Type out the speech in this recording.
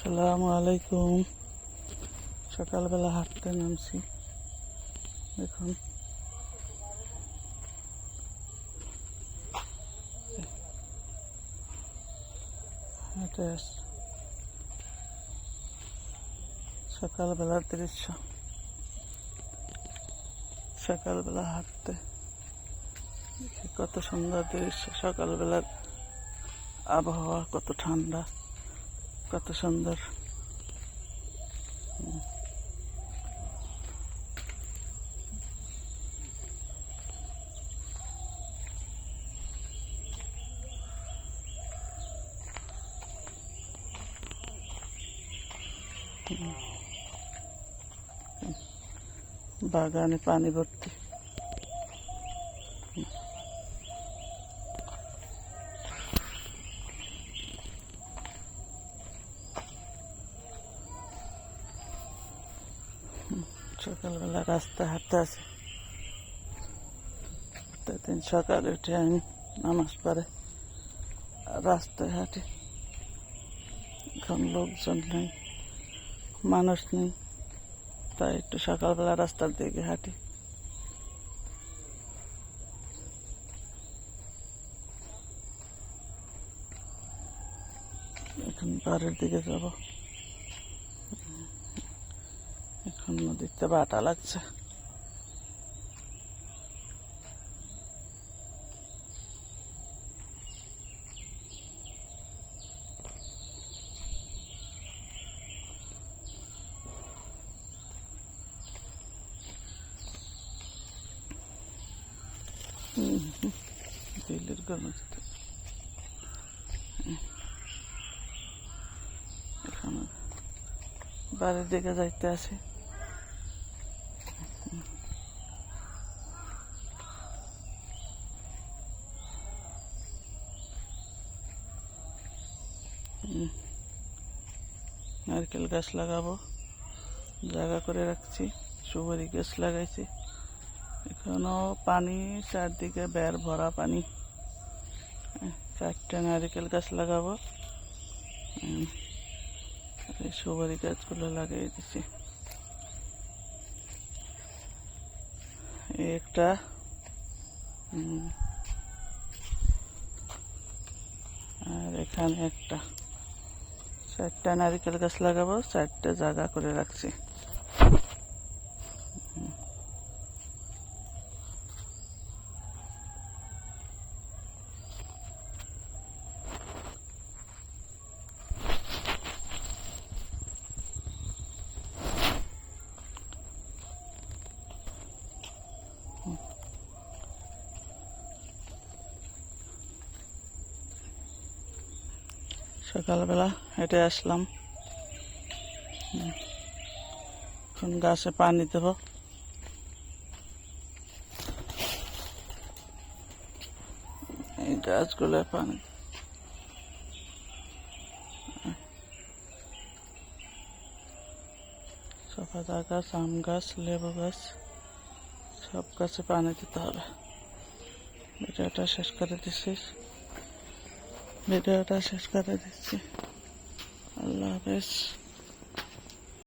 আসসালামু আলাইকুম। সকালবেলা হাঁটতে নামছি। দেখুন। সকালবেলার দৃশ্য। সকালবেলা হাঁটতে। কত সুন্দর দৃশ্য। সকালবেলার আবহাওয়া কত ঠান্ডা। কত সুন্দর। বাগানে পানি ভর্তি। সকালবেলা রাস্তা হাঁটতে আসে। প্রত্যেকদিন সকালে উঠে আমি নামাজ পড়ে, রাস্তায় হাঁটি। এখন লোকজন নেই, মানুষ নেই, তাই একটু সকালবেলা রাস্তার দিকে হাঁটি। এখন বাড়ির দিকে যাব। নদীতে বাটা লাগছে। বাড়ির দিকে যাইতে আছে নারকেল গাছ লাগাবো। জায়গা করে রাখছি সুপারি গাছ লাগাইছি। এখনও পানি চারদিকে বের ভরা পানি। হ্যাঁ, চারটে নারকেল গাছ লাগাবো। এই সুপারি গাছগুলো লাগিয়ে দিছি। একটা আর এখানে একটা। চারটা নারিকেল গাছ লাগাবো চারটে জায়গা করে রাখছি। সকালবেলা হেঁটে আসলাম। এখন গাছে পানি দেব। এই গাছগুলো পানি। সফাদা গাছ, আম গাছ, লেবু গাছ, সব গাছে পানি দিতে হবে। ভিডিওটা শেষ করে দিচ্ছি। ভিডিওটা শেষ করে দিচ্ছি। আল্লাহ হাফেজ।